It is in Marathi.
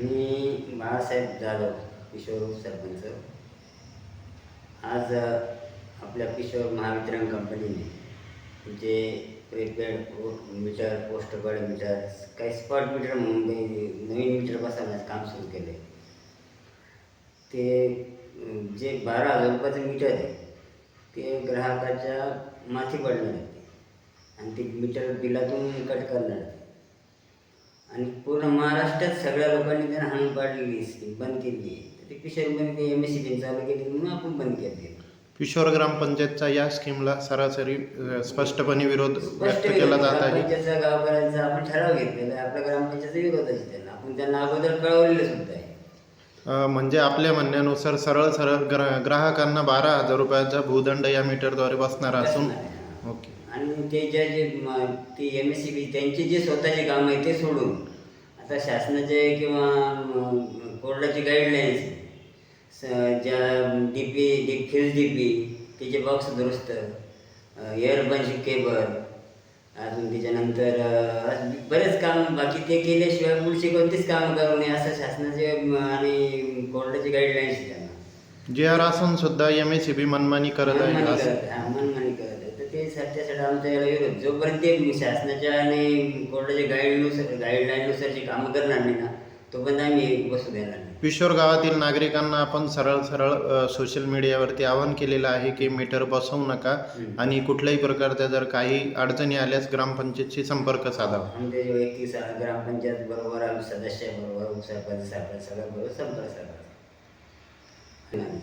मी बाळासाहेब जाधव किशोर सरपंच. आज आपल्या किशोर महावितरण कंपनीने जे प्रीपेड मीटर पोस्ट मीटर काही स्पॉट मीटर म्हणून नवीन मीटर बसवण्याचं काम सुरू केलं आहे ते जे बारा हजार रुपयाचं मीटर आहे ते ग्राहकाच्या माथी पडणार आहे. आणि ते मीटर बिलातून कट करणार आहे. आणि पूर्ण महाराष्ट्रात सगळ्या लोकांनी त्यांना हाणून पाडलेली स्कीम बंद केली आहे. तर ते किशोरमध्ये एम एस सी बीन चालू केली म्हणून आपण बंद केली किशोर ग्रामपंचायतच्या या स्कीमला सरासरी अ, स्पष्टपणे विरोध व्यक्त केला जात आहे. ग्रामपंचायतचा गावकऱ्यांचा आपण ठराव घेतलेला आहे. आपल्या ग्रामपंचायतचा विरोध आहे त्यांना आपण त्यांना अगोदर कळवलेलं सुद्धा आहे. अ, म्हणजे आपल्या म्हणण्यानुसार सरळ सरळ ग्रा ग्राहकांना बारा हजार रुपयाचा भूदंड या मीटरद्वारे बसणार असून. ओके. आणि ते ज्या जे ते एम एस सी बी त्यांचे जे स्वतःचे काम आहे ते सोडून आता शासनाचे किंवा कोर्टाचे गाईडलाईन्स ज्या D P D fuse D P त्याचे बॉक्स दुरुस्त एअरबनची केबल अजून त्याच्यानंतर बरेच काम बाकी ते केल्याशिवाय पुढचे कोणतेच काम करू नये असं शासनाचे आणि कोर्टाचे गाईडलाईन्स जे आर असून सुद्धा एम एस सी बी मनमानी करत आहे. मनमानी असं करत आहे, हा, मनमानी करत आहे तर ते सध्यासाठी आमचा याला विरोध जोपर्यंत ते शासनाच्या आणि कोर्टाच्या गाईडनुसार गाईडलाईननुसार जे कामं करणार नाही ना तोपर्यंत आम्ही बसू देणार नाही किशोर गावातील नागरिकांना आपण सरळ सरळ अ, सोशल मीडियावरती आवाहन केलेलं आहे की मीटर बसवू नका. आणि कुठल्याही प्रकारच्या जर काही अडचणी आल्यास ग्रामपंचायतशी संपर्क साधावा आमचे जे वैयक्तिक सा- ग्रामपंचायत बरोबर आम्ही सदस्य बरोबर उपसरपंच सरपंच सगळ्या बरोबर संपर्क. नाही.